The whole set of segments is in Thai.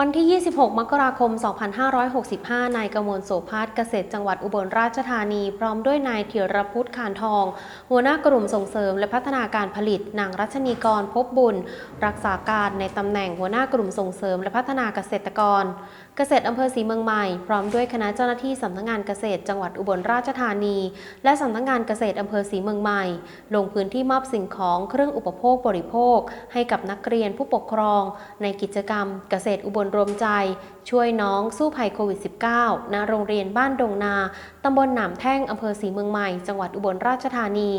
วันที่ 26 มกราคม 2565 นายกมลโสภาสเกษตรจังหวัดอุบลราชธานี พร้อมด้วยนายเถียรพุทธขานทอง หัวหน้ากลุ่มส่งเสริมและพัฒนาการผลิต นางรัชนีกรพบบุญ รักษาการในตำแหน่งหัวหน้ากลุ่มส่งเสริมและพัฒนาเกษตรกร เกษตรอำเภอศรีเมืองใหม่ พร้อมด้วยคณะเจ้าหน้าที่สำนักงานเกษตรจังหวัดอุบลราชธานี และสำนักงานเกษตรอำเภอศรีเมืองใหม่ ลงพื้นที่มอบสิ่งของเครื่องอุปโภคบริโภค ให้กับนักเรียนผู้ปกครอง ในกิจกรรม เกษตรอุบลรวมใจ ช่วยน้องสู้ภัยโควิด -19 ณโรงเรียนบ้านดงนา ตำบลหนามแท่งอำเภอศรีเมืองใหม่ จังหวัดอุบลราชธานี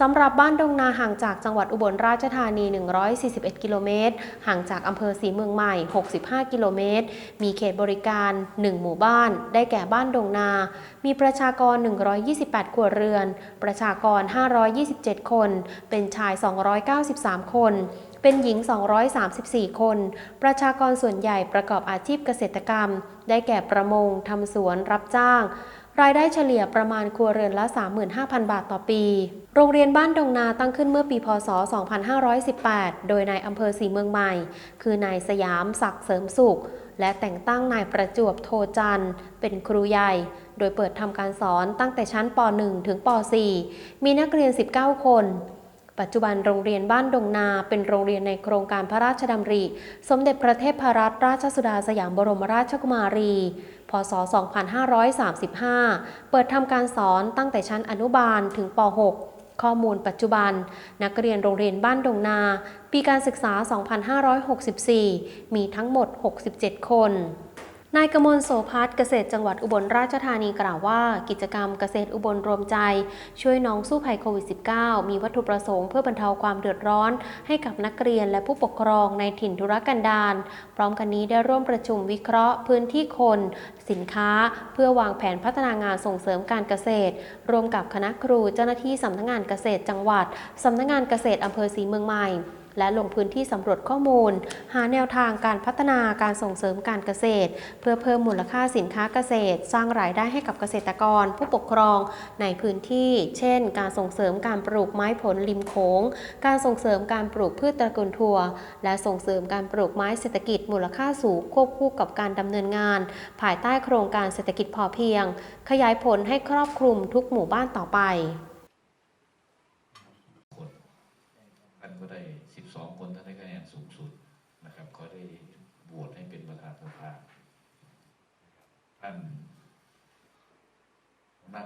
สำหรับบ้านดงนาห่างจากจังหวัดอุบลราชธานี 141 กิโลเมตร ห่างจากอำเภอศรีเมืองใหม่ 65 กิโลเมตร มีเขตบริการ 1 หมู่บ้าน ได้แก่บ้านดงนา มีประชากร 128 ครัวเรือน ประชากร 527 คน เป็นชาย 293 คน เป็นหญิง 234 คน ประชากรส่วนใหญ่ประกอบอาชีพเกษตรกรรม ได้แก่ประมง ทำสวน รับจ้าง รายได้เฉลี่ยประมาณครัวเรือนละ 35,000 บาทต่อปี โรงเรียนบ้านดงนาตั้งขึ้นเมื่อปี พศ 2518 โดยนายอำเภอศรีเมืองใหม่ คือนายสยามศักดิ์เสริมสุข และแต่งตั้งนายประจวบโทจันทร์เป็นครูใหญ่โดยเปิดทำการสอนตั้งแต่ชั้นป .1 ถึงป .4 มีนักเรียน 19 คน ปัจจุบันโรงเรียนบ้านดงนาเป็นโรงเรียนในโครงการพระราชดำริ สมเด็จพระเทพรัตนราชสุดาสยามบรมราชกุมารี พศ 2535 เปิดทำการสอนตั้งแต่ชั้นอนุบาลถึงป .6 ข้อมูลปัจจุบัน นักเรียนโรงเรียนบ้านดงนา ปีการศึกษา 2564 มีทั้งหมด 67 คน นายกมลโสภัสเกษตรจังหวัดอุบลราชธานีกล่าวว่า กิจกรรมเกษตรอุบลรวมใจ ช่วยน้องสู้ภัยโควิด -19 มีวัตถุประสงค์เพื่อบรรเทาความเดือดร้อน ให้กับนักเรียนและผู้ปกครองในถิ่นธุรกันดารพร้อมกันนี้ได้ร่วมประชุมวิเคราะห์ พื้นที่คน สินค้า เพื่อวางแผนพัฒนางานส่งเสริมการเกษตรรวมกับคณะครูเจ้าหน้าที่สำนักงานเกษตรจังหวัดสำนักงานเกษตรอำเภอศรีเมืองใหม่ และลงพื้นที่สำรวจข้อมูล หาแนวทางการพัฒนาการส่งเสริมการเกษตร เพื่อเพิ่มมูลค่าสินค้าเกษตร สร้างรายได้ให้กับเกษตรกร ผู้ปกครองในพื้นที่ เช่น การส่งเสริมการปลูกไม้ผลริมโขงการส่งเสริมการปลูกพืชตระกูลถั่ว และส่งเสริมการปลูกไม้เศรษฐกิจมูลค่าสูงควบคู่กับการดำเนินงาน ภายใต้โครงการเศรษฐกิจพอเพียง ขยายผลให้ครอบคลุมทุกหมู่บ้านต่อไป คนท่านก็ได้ 12 คนท่านได้คะแนนสูงสุดนะครับ ก็ได้บวชให้เป็นประธานสภาท่าน